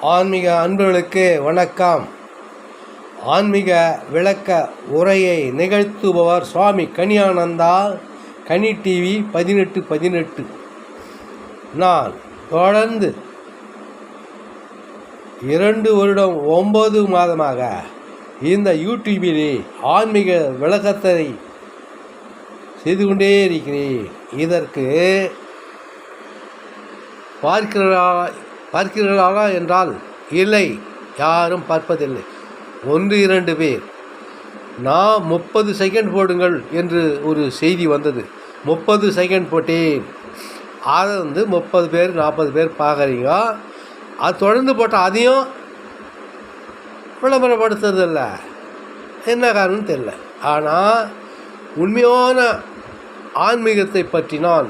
ஆன்மீக அன்பர்களுக்கு வணக்கம். ஆன்மீக விளக்க உரையை நிகழ்த்துபவர் சுவாமி கனியானந்தா கனி டிவி பதினெட்டு பதினெட்டு. நான் தொடர்ந்து இரண்டு வருடம் ஒன்பது மாதமாக இந்த யூடியூபிலே ஆன்மீக விளக்கத்தை செய்து கொண்டே இருக்கிறேன். இதற்கு பார்க்கிறா பார்க்கிறீர்களா என்றால் இல்லை யாரும் பார்ப்பதில்லை. ஒன்று இரண்டு பேர். நான் முப்பது செகண்ட் போடுங்கள் என்று ஒரு செய்தி வந்தது. முப்பது செகண்ட் போட்டேன். அதை வந்து முப்பது பேர் நாற்பது பேர் பார்க்குறீங்க. அது தொடர்ந்து போட்டால் அதையும் விளம்பரப்படுத்துறதில்ல. என்ன காரணம்னு தெரில ஆனால் உண்மையான ஆன்மீகத்தை பற்றி நான்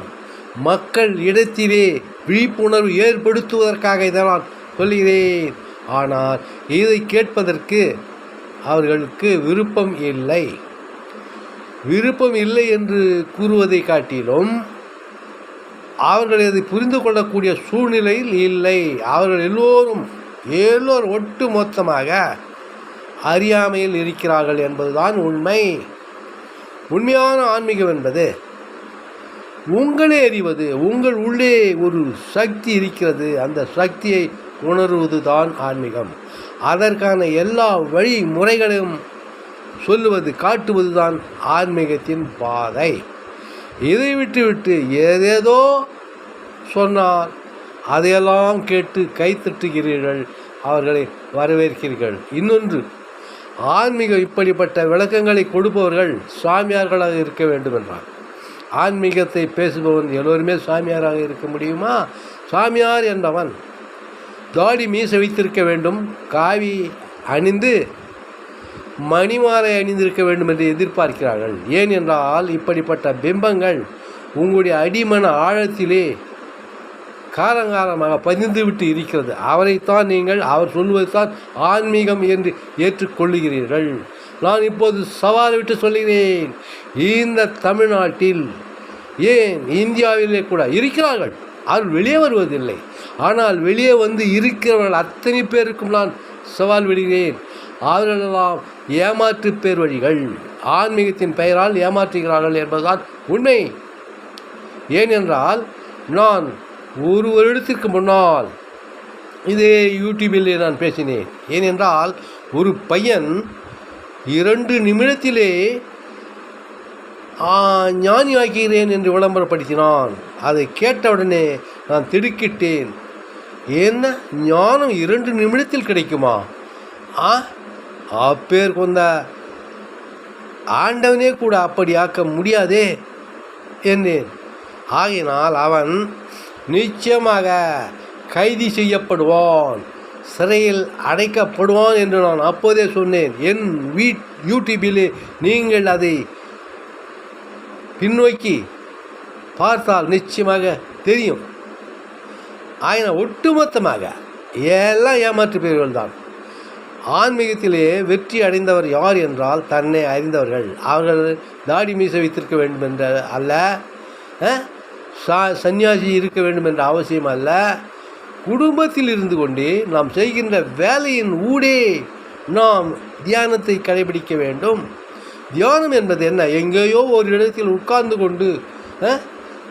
மக்கள் இடத்திலே விழிப்புணர்வு ஏற்படுத்துவதற்காக இதை நான் சொல்கிறேன். ஆனால் இதை கேட்பதற்கு அவர்களுக்கு விருப்பம் இல்லை. விருப்பம் இல்லை என்று கூறுவதை காட்டிலும் அவர்கள் அதை புரிந்து கொள்ளக்கூடிய சூழ்நிலையில் இல்லை. அவர்கள் எல்லோரும் எல்லோரும் ஒட்டு மொத்தமாக அறியாமையில் இருக்கிறார்கள் என்பதுதான் உண்மை. உண்மையான ஆன்மீகம் என்பது உங்களே அறிவது உங்கள் உள்ளே ஒரு சக்தி இருக்கிறது. அந்த சக்தியை உணர்வது தான் ஆன்மீகம். அதற்கான எல்லா வழிமுறைகளையும் சொல்லுவது காட்டுவது தான் ஆன்மீகத்தின் பாதை. இதை விட்டுவிட்டு ஏதேதோ சொன்னால் அதையெல்லாம் கேட்டு கைத்தட்டுகிறீர்கள் அவர்களை வரவேற்கிறீர்கள். இன்னொன்று ஆன்மீகம் இப்படிப்பட்ட விளக்கங்களை கொடுப்பவர்கள் சாமியார்களாக இருக்க வேண்டும் என்றார் ஆன்மீகத்தை பேசுபவன் எல்லோருமே சாமியாராக இருக்க முடியுமா? சாமியார் என்பவன் தாடி மீச வைத்திருக்க வேண்டும் காவி அணிந்து மணிமாலை அணிந்திருக்க வேண்டும் என்று எதிர்பார்க்கிறார்கள். ஏன் என்றால் இப்படிப்பட்ட பிம்பங்கள் உங்களுடைய அடிமன ஆழத்திலே காலங்காலமாக பதிந்துவிட்டு இருக்கிறது. அவரைத்தான் நீங்கள் அவர் சொல்வது தான் ஆன்மீகம் என்று ஏற்றுக்கொள்ளுகிறீர்கள். நான் இப்போது சவால் விட்டு சொல்கிறேன் இந்த தமிழ்நாட்டில் ஏன் இந்தியாவிலே கூட இருக்கிறார்கள்? அவர் வெளியே வருவதில்லை. ஆனால் வெளியே வந்து இருக்கிறவர்கள் அத்தனை பேருக்கும் நான் சவால் விடுகிறேன். அவர்களெல்லாம் ஏமாற்று பேர் வழிகள் ஆன்மீகத்தின் பெயரால் ஏமாற்றுகிறார்கள் என்பதுதான் உண்மை. ஏனென்றால் நான் ஒரு வருடத்திற்கு முன்னால் இதே யூடியூபில் நான் பேசினேன். ஏனென்றால் ஒரு பையன் இரண்டு நிமிடத்திலே ஞானி ஆகிறேன் என்று விளம்பரப்படுத்தினான். அதை கேட்டவுடனே நான் திடுக்கிட்டேன். என்ன? ஞானம் இரண்டு நிமிடத்தில் கிடைக்குமா? ஆ அப்பேர் கொண்ட ஆண்டவனே கூட அப்படி ஆக்க முடியாதே என்றேன். ஆகினால் அவன் நிச்சயமாக கைது செய்யப்படுவான். சிறையில் அடைக்கப்படுவான் என்று நான் அப்போதே சொன்னேன். என் வீட் யூடியூபிலே நீங்கள் அதை பின்னோக்கி பார்த்தால் நிச்சயமாக தெரியும். ஆயின ஒட்டுமொத்தமாக எல்லாம் ஏமாற்று தான். ஆன்மீகத்திலே வெற்றி அடைந்தவர் யார் என்றால் தன்னை அறிந்தவர்கள். அவர்கள் தாடி மீச வைத்திருக்க வேண்டும் என்ற அல்ல சா சன்னியாசி இருக்க வேண்டும் என்ற அவசியம் அல்ல. குடும்பத்தில் இருந்து கொண்டே நாம் செய்கின்ற வேலையின் ஊடே நாம் தியானத்தை கடைபிடிக்க வேண்டும். தியானம் என்பது என்ன? எங்கேயோ ஒரு இடத்தில் உட்கார்ந்து கொண்டு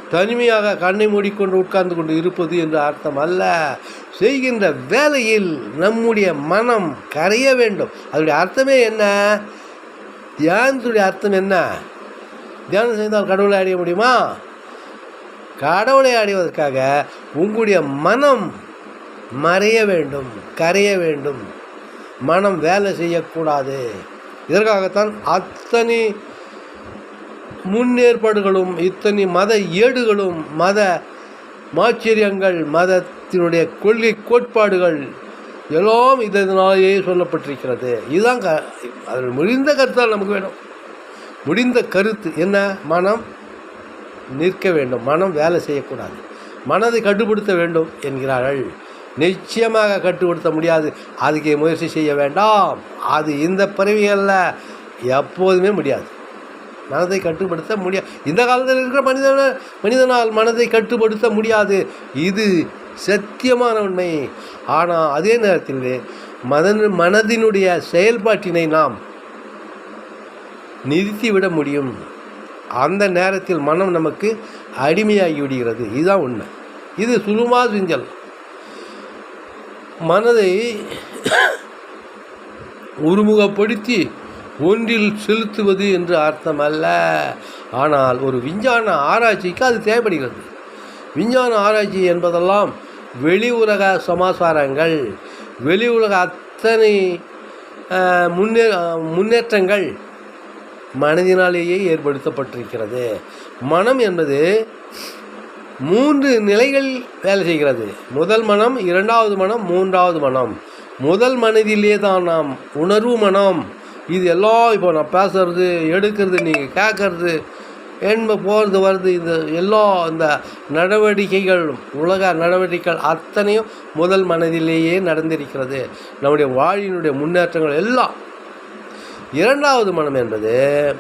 தனிமையாக கண்ணை மூடிக்கொண்டு உட்கார்ந்து கொண்டு இருப்பது என்று அர்த்தம் அல்ல. செய்கின்ற வேலையில் நம்முடைய மனம் கரைய வேண்டும். அதனுடைய அர்த்தமே என்ன? தியானத்துடைய அர்த்தம் என்ன? தியானம் செய்தால் கடவுளை அடைய முடியுமா? கடவுளை அடைவதற்காக உங்களுடைய மனம் மறைய வேண்டும் கரைய வேண்டும். மனம் வேலை செய்யக்கூடாது. இதற்காகத்தான் அத்தனை முன்னேற்பாடுகளும் இத்தனை மத ஏடுகளும் மத மாச்சரியங்கள் மதத்தினுடைய கொள்கை கோட்பாடுகள் எல்லாம் இதனாலேயே சொல்லப்பட்டிருக்கிறது. இதுதான் க அதில் முடிந்த கருத்தால் நமக்கு வேணும். முடிந்த கருத்து என்ன? மனம் நிற்க வேண்டும். மனம் வேலை செய்யக்கூடாது. மனதை கட்டுப்படுத்த வேண்டும் என்கிறார்கள். நிச்சயமாக கட்டுப்படுத்த முடியாது. அதுக்கு முயற்சி செய்ய வேண்டாம். அது இந்த பிறவிகளில் எப்போதுமே முடியாது. மனதை கட்டுப்படுத்த முடியாது இந்த காலத்தில் இருக்கிற மனிதன மனிதனால் மனதை கட்டுப்படுத்த முடியாது. இது சத்தியமான உண்மை. ஆனால் அதே நேரத்தில் மதன் மனதினுடைய செயல்பாட்டினை நாம் நிறுத்திவிட முடியும். அந்த நேரத்தில் மனம் நமக்கு அடிமையாகி விடுகிறது. இதுதான் உண்மை. இது சுருமா செஞ்சல் மனதை ஒருமுகப்படுத்தி ஒன்றில் செலுத்துவது என்று அர்த்தம் அல்ல ஆனால் ஒரு விஞ்ஞான ஆராய்ச்சிக்கு அது தேவைப்படுகிறது. விஞ்ஞான ஆராய்ச்சி என்பதெல்லாம் வெளி உலக சமாசாரங்கள். வெளி உலக அத்தனை முன்னே முன்னேற்றங்கள் மனதினாலேயே ஏற்படுத்தப்பட்டிருக்கிறது. மனம் என்பது மூன்று நிலைகள் வேலை செய்கிறது. முதல் மனம் இரண்டாவது மனம் மூன்றாவது மனம். முதல் மனதிலே தான் நாம் உணர்வு மனம். இது எல்லாம் இப்போ நான் பேசுறது எடுக்கிறது நீங்கள் கேட்கறது என்ப போகிறது வருது இந்த எல்லா இந்த நடவடிக்கைகள் உலக நடவடிக்கைகள் அத்தனையும் முதல் மனதிலேயே நடந்திருக்கிறது. நம்முடைய வாழ்வினுடைய முன்னேற்றங்கள் எல்லாம். இரண்டாவது மனம் என்பது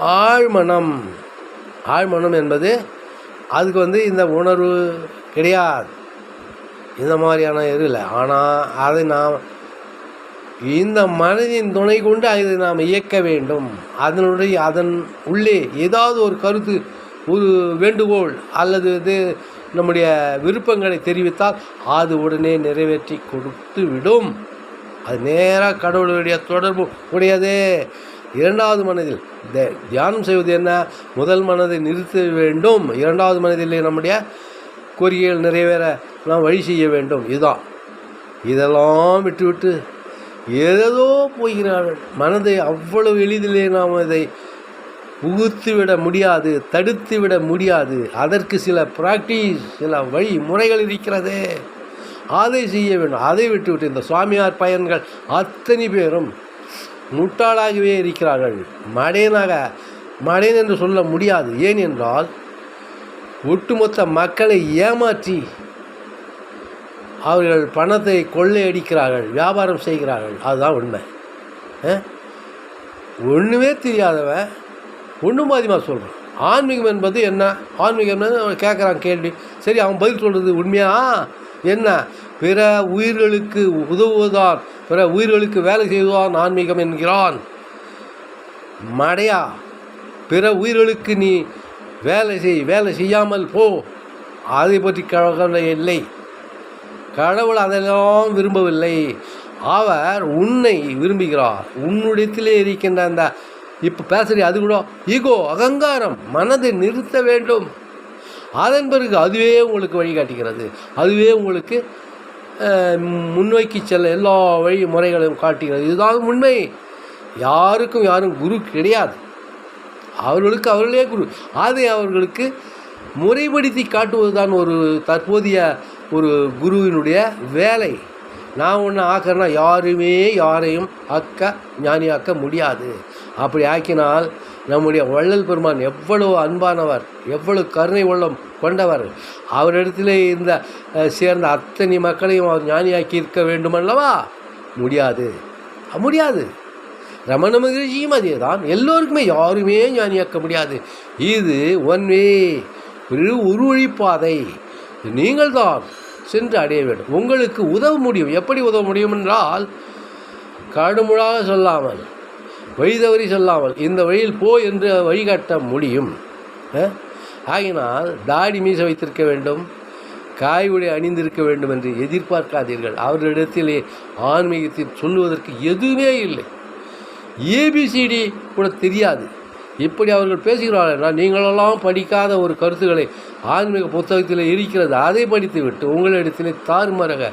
ஆழ்மனம். ஆழ்மனம் என்பது அதுக்கு வந்து இந்த உணர்வு கிடையாது. இந்த மாதிரியான இது இல்லை. ஆனால் அதை நாம் இந்த மனதின் துணை கொண்டு அதை நாம் இயக்க வேண்டும். அதனுடைய அதன் உள்ளே ஏதாவது ஒரு கருத்து ஒரு வேண்டுகோள் அல்லது இது நம்முடைய விருப்பங்களை தெரிவித்தால் அது உடனே நிறைவேற்றி கொடுத்து விடும். அது நேராக கடவுளுடைய தொடர்பு உடையதே. இரண்டாவது மனதில் த- தியானம் செய்வது என்ன? முதல் மனதை நிறுத்த வேண்டும். இரண்டாவது மனதிலே நம்முடைய கோரிக்கைகள் நிறைவேற நாம் வழி செய்ய வேண்டும். இதுதான். இதெல்லாம் விட்டுவிட்டு ஏதேதோ போகிறார்கள். மனதை அவ்வளவு எளிதிலே நாம் இதை புகுத்து விட முடியாது தடுத்து விட முடியாது. அதற்கு சில ப்ராக்டிஸ் சில வழி முறைகள் இருக்கிறது. அதை செய்ய வேண்டும். அதை விட்டுவிட்டு இந்த சுவாமியார் பயன்கள் அத்தனை பேரும் முட்டாளாகவே இருக்கிறார்கள். மடையனாக மடையன் என்று சொல்ல முடியாது. ஏன் என்றால் ஒட்டுமொத்த மக்களை ஏமாற்றி அவர்கள் பணத்தை கொள்ளையடிக்கிறார்கள் வியாபாரம் செய்கிறார்கள். அதுதான் உண்மை. ஒன்றுமே தெரியாதவன் ஒன்றும் பாதிமா சொல்கிறான் ஆன்மீகம் என்பது என்ன? ஆன்மீகம் அவன் கேட்குறான் கேள்வி. சரி அவன் பதில் சொல்கிறது உண்மையா? என்ன? பிற உயிர்களுக்கு உதவுவதான் பிற உயிர்களுக்கு வேலை செய்வான் ஆன்மீகம் என்கிறான். மடையா பிற உயிர்களுக்கு நீ வேலை செய் வேலை செய்யாமல் போ. அதை பற்றி கவலை இல்லை. கடவுள் அதெல்லாம் விரும்பவில்லை. அவர் உன்னை விரும்புகிறார். உன்னிடத்திலே இருக்கின்ற அந்த இப்போ பேசுகிற அது கூட ஈகோ அகங்காரம் மனதை நிறுத்த வேண்டும். அதன் பிறகு அதுவே உங்களுக்கு வழிகாட்டுகிறது. அதுவே உங்களுக்கு முன்னோக்கி செல்ல எல்லா வழி முறைகளையும் காட்டுகிறது. இதுதான் உண்மை. யாருக்கும் யாரும் குரு கிடையாது. அவர்களுக்கு அவர்களே குரு. அதை அவர்களுக்கு முறைப்படுத்தி காட்டுவதுதான் ஒரு தற்போதைய ஒரு குருவினுடைய வேலை. நான் ஒன்று ஆக்கிறேன்னா யாருமே யாரையும் ஆக்க ஞானியாக்க முடியாது. அப்படி ஆக்கினால் நம்முடைய வள்ளல் பெருமான் எவ்வளவு அன்பானவர் எவ்வளவு கருணை உள்ளம் கொண்டவர். அவரிடத்திலே இந்த சேர்ந்த அத்தனை மக்களையும் அவர் ஞானியாக்கி இருக்க வேண்டுமல்லவா? முடியாது. முடியாது. ரமண மகிழ்ச்சியும் அதே தான் எல்லோருக்குமே யாருமே ஞானியாக்க முடியாது. இது ஒன் வே ஒரு உருவழிப்பாதை. நீங்கள் தான் சென்று அடைய வேண்டும். உங்களுக்கு உதவ முடியும். எப்படி உதவ முடியும் என்றால் கடுமுழாக சொல்லாமல் வழி தவறி சொல்லாமல் இந்த வழியில் போ என்று வழிகாட்ட முடியும். ஆ ஆகினால் தாடி மீச வைத்திருக்க வேண்டும் காய் உடை அணிந்திருக்க வேண்டும் என்று எதிர்பார்க்காதீர்கள். அவர்களிடத்திலே ஆன்மீகத்தில் சொல்லுவதற்கு எதுவுமே இல்லை. ஏபிசிடி கூட தெரியாது. இப்படி அவர்கள் பேசுகிறார்கள் நீங்களெல்லாம் படிக்காத ஒரு கருத்துக்களை ஆன்மீக புத்தகத்தில் இருக்கிறது அதை படித்துவிட்டு உங்களிடத்திலே தாறுமாறாக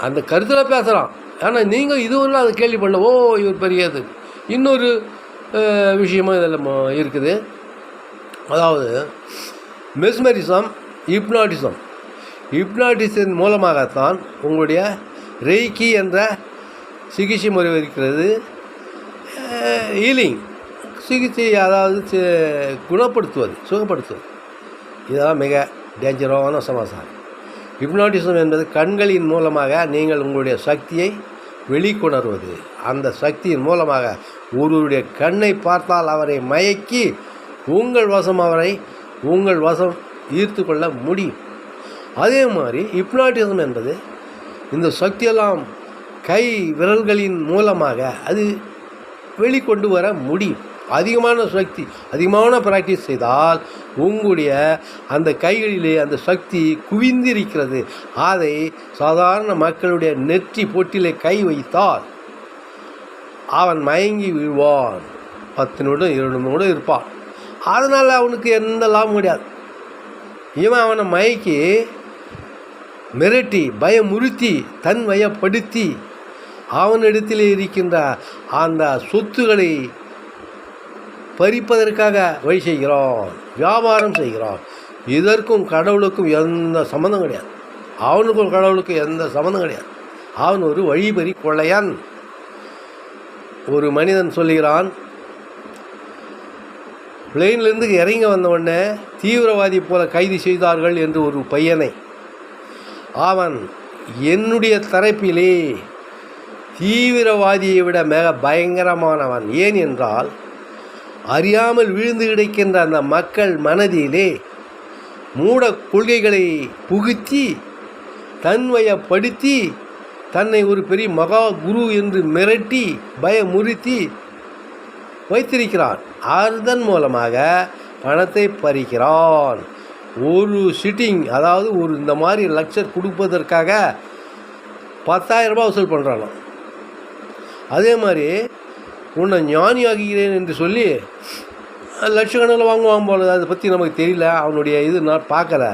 அந்த கருத்தில் பேசலாம். ஆனால் நீங்கள் இதுவரை அதை கேள்வி பண்ணல ஓ இவர் பெரியது. இன்னொரு அஹ், விஷயமும் இதில் இருக்குது. அதாவது மெஸ்மரிசம் ஹிப்னாட்டிசம். ஹிப்னாட்டிசம் மூலமாகத்தான் உங்களுடைய ரெய்கி என்ற சிகிச்சை முறை இருக்கிறது. ஹீலிங் சிகிச்சை அதாவது குணப்படுத்துவது சுகப்படுத்துவது. இதெல்லாம் மிக டேஞ்சரான சமாசாரம். ஹிப்னாட்டிசம் என்பது கண்களின் மூலமாக நீங்கள் உங்களுடைய சக்தியை வெளிக்கொணர்வது. அந்த சக்தியின் மூலமாக ஒருவருடைய கண்ணை பார்த்தால் அவரை மயக்கி உங்கள் வசம் அவரை உங்கள் வசம் ஈர்த்து கொள்ள முடியும். அதே மாதிரி ஹிப்னாட்டிசம் என்பது இந்த சக்தியெல்லாம் கை விரல்களின் மூலமாக அது வெளிக்கொண்டு வர முடியும். அதிகமான சக்தி அதிகமான ப்ராக்டிஸ் செய்தால் உங்களுடைய அந்த கைகளிலே அந்த சக்தி குவிந்திருக்கிறது. அதை சாதாரண மக்களுடைய நெற்றி பொட்டிலே கை வைத்தால் அவன் மயங்கி விழுவான். பத்து நிமிடம் இருபது நிமிடம் இருப்பான். அதனால் அவனுக்கு எந்த லாபம் கிடையாது. இவன் அவனை மயக்கி மிரட்டி பயமுறுத்தி தன் வயப்படுத்தி அவனிடத்தில் இருக்கின்ற அந்த சொத்துக்களை பறிப்பதற்காக வழி செய்கிறோம் வியாபாரம் செய்கிறோம் இதற்கும் கடவுளுக்கும் எந்த சம்மந்தம் கிடையாது. அவனுக்கும் கடவுளுக்கும் எந்த சம்மந்தம் கிடையாது. அவன் ஒரு வழிபறி கொள்ளையன் ஒரு மனிதன் சொல்லுகிறான் பிளெயின்லேருந்து இறங்கி வந்தவுடனே தீவிரவாதி போல கைது செய்தார்கள் என்று ஒரு பையனை. அவன் என்னுடைய தரப்பிலே தீவிரவாதியை விட மிக பயங்கரமானவன். ஏன் என்றால் அறியாமல் விழுந்து கிடைக்கின்ற அந்த மக்கள் மனதிலே மூட கொள்கைகளை புகுத்தி தன்வயப்படுத்தி தன்னை ஒரு பெரிய மகா குரு என்று மிரட்டி பயமுறுத்தி வைத்திருக்கிறான் அதன் மூலமாக பணத்தை பறிக்கிறான். ஒரு சிட்டிங் அதாவது ஒரு இந்த மாதிரி லக்சர் கொடுப்பதற்காக பத்தாயிரரூபா ரூபாய் வசூல் பண்ணுறானோ அதே மாதிரி உன்னை ஞானி ஆகிறேன் என்று சொல்லி லட்சக்கணக்கில் வாங்குவான் போல அதை பற்றி நமக்கு தெரியல. அவனுடைய இது நான் பார்க்கல.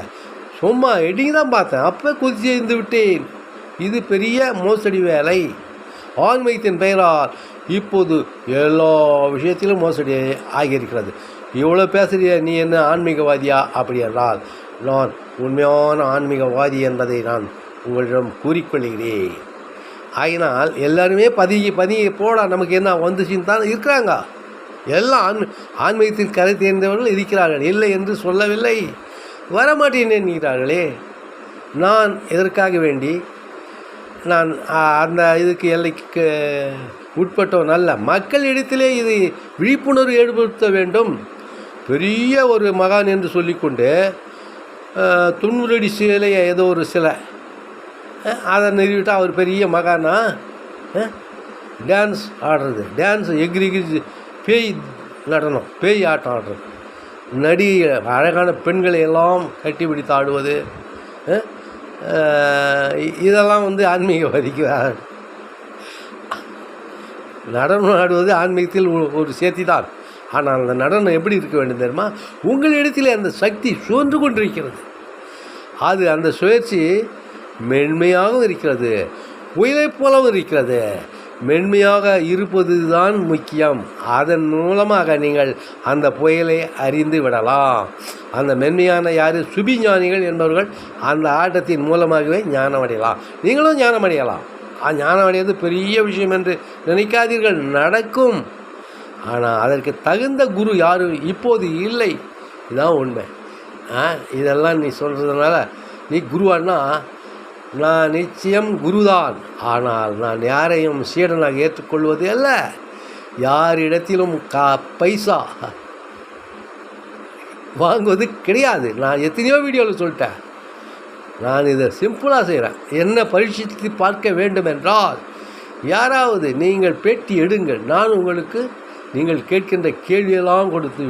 சும்மா எடிங் தான் பார்த்தேன். அப்போ குதிச்சு இருந்து விட்டேன். இது பெரிய மோசடி வேலை. ஆன்மீகத்தின் பெயரால் இப்போது எல்லா விஷயத்திலும் மோசடி ஆகியிருக்கிறது. இவ்வளோ பேசுகிறிய நீ என்ன ஆன்மீகவாதியா? அப்படி என்றால் நான் உண்மையான ஆன்மீகவாதி என்பதை நான் உங்களிடம் கூறிக்கொள்கிறேன். ஆகினால் எல்லாருமே பதுங்கி பதுங்கி போட நமக்கு என்ன வந்துச்சுன்னு தான் இருக்கிறாங்க. எல்லாம் ஆன்மீ ஆன்மீகத்தில் கரை தேர்ந்தவர்கள் இருக்கிறார்கள். இல்லை என்று சொல்லவில்லை. வரமாட்டேன் என்கிறார்களே. நான் எதற்காக வேண்டி? நான் அந்த இதுக்கு எல்லைக்கு உட்பட்டவன் அல்ல மக்களிடத்திலே இது விழிப்புணர்வு ஏற்படுத்த வேண்டும். பெரிய ஒரு மகான் என்று சொல்லிக்கொண்டு துணுரடி சிலையை ஏதோ ஒரு சிலை அதை நிறுவிட்டால் அவர் பெரிய மகானா? டான்ஸ் ஆடுறது டான்ஸ் எகிரி எகிரி பேய் நடனம் பேய் ஆட்டம் ஆடுறது. நடி அழகான பெண்களை எல்லாம் கட்டி பிடித்து ஆடுவது இதெல்லாம் வந்து ஆன்மீகவாதிக்கு நடனம் ஆடுவது ஆன்மீகத்தில் ஒரு- சேர்த்தி தான் ஆனால் அந்த நடனம் எப்படி இருக்க வேண்டும் தெரியுமா? உங்களிடத்தில் அந்த சக்தி சூழ்ந்து கொண்டிருக்கிறது. அது அந்த சுயற்சி மென்மையாகவும் இருக்கிறது. உயிரை போலவும் இருக்கிறது. மென்மையாக இருப்பது தான் முக்கியம். அதன் மூலமாக நீங்கள் அந்த புயலை அறிந்து விடலாம். அந்த மென்மையான யார்? சுபிஞானிகள் என்பவர்கள் அந்த ஆட்டத்தின் மூலமாகவே ஞானம் அடையலாம் நீங்களும் ஞானம் அடையலாம் ஞானம் அடைவது பெரிய விஷயம் என்று நினைக்காதீர்கள். நடக்கும். ஆனால் அதற்கு தகுந்த குரு யாரும் இப்போது இல்லை. இதுதான் உண்மை. ஆ இதெல்லாம் நீ சொல்கிறதுனால நீ குருவானா நான் நிச்சயம் குருதான். ஆனால் நான் யாரையும் சீடனாக ஏற்றுக்கொள்வது அல்ல. யாரிடத்திலும் கா பைசா வாங்குவது கிடையாது. நான் எத்தனையோ வீடியோவில் சொல்லிட்டேன். நான் இதை சிம்பிளாக செய்கிறேன் என்ன பரீட்சித்து பார்க்க வேண்டுமென்றால் யாராவது நீங்கள் பேட்டி எடுங்கள். நான் உங்களுக்கு நீங்கள் கேட்கின்ற கேள்வியெல்லாம் கொடுத்து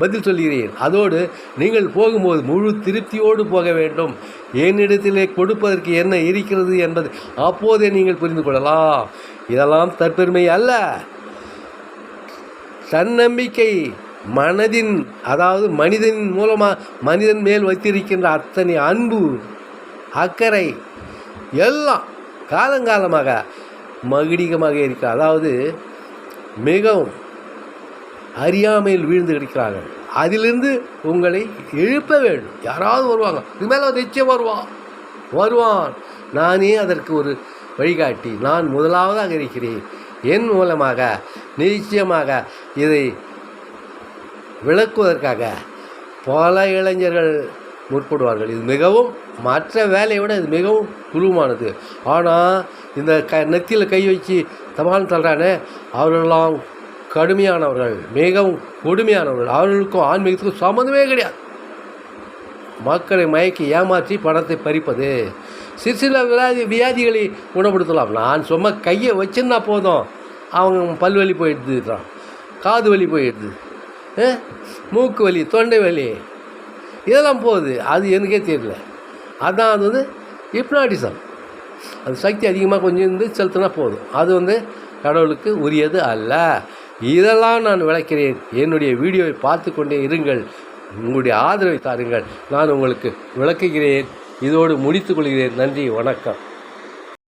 பதில் சொல்கிறேன். அதோடு நீங்கள் போகும்போது முழு திருப்தியோடு போக வேண்டும். என்னிடத்திலே கொடுப்பதற்கு என்ன இருக்கிறது என்பது அப்போதே நீங்கள் புரிந்து கொள்ளலாம். இதெல்லாம் தற்பெருமை அல்ல. தன்னம்பிக்கை மனதின் அதாவது மனிதனின் மூலமாக மனிதன் மேல் வைத்திருக்கின்ற அத்தனை அன்பு அக்கறை எல்லாம் காலங்காலமாக மகிடிகமாக இருக்க அதாவது மிகவும் அறியாமையில் வீழ்ந்து கிடக்கிறார்கள். அதிலிருந்து உங்களை எழுப்ப வேண்டும். யாராவது வருவாங்க. இது மேலே நிச்சயம் வருவான் வருவான். நானே அதற்கு ஒரு வழிகாட்டி. நான் முதலாவதாக இருக்கிறேன். என் மூலமாக நிச்சயமாக இதை விளக்குவதற்காக பல இளைஞர்கள் முற்படுவார்கள். இது மிகவும் மற்ற வேலையை விட இது மிகவும் குழுவானது ஆனால் இந்த க நெத்தியில் கை வச்சு தபால் தள்ளுறானே அவர்களெல்லாம் கடுமையானவர்கள் மிகவும் கொடுமையானவர்கள். அவர்களுக்கும் ஆன்மீகத்துக்கும் சம்மந்தமே கிடையாது. மக்களை மயக்கி ஏமாற்றி பணத்தை பறிப்பது சிறு சில வியாதி வியாதிகளை குணப்படுத்தலாம். நான் சும்மா கையை வச்சிருந்தா போதும். அவங்க பல்வலி போயிடுதுறான் காது வலி போயிடுது. மூக்கு வலி தொண்டை வலி. இதெல்லாம் போகுது. அது எனக்கே தெரியல. அதான் அது வந்து ஹிப்னாட்டிசம். அது சக்தி அதிகமாக கொஞ்சம் இருந்து செலுத்தினா போதும். அது வந்து கடவுளுக்கு உரியது அல்ல. இதெல்லாம் நான் விளக்கிறேன். என்னுடைய வீடியோவை பார்த்து கொண்டே இருங்கள். உங்களுடைய ஆதரவை தாருங்கள். நான் உங்களுக்கு விளக்குகிறேன். இதோடு முடித்துக் கொள்கிறேன். நன்றி. வணக்கம்.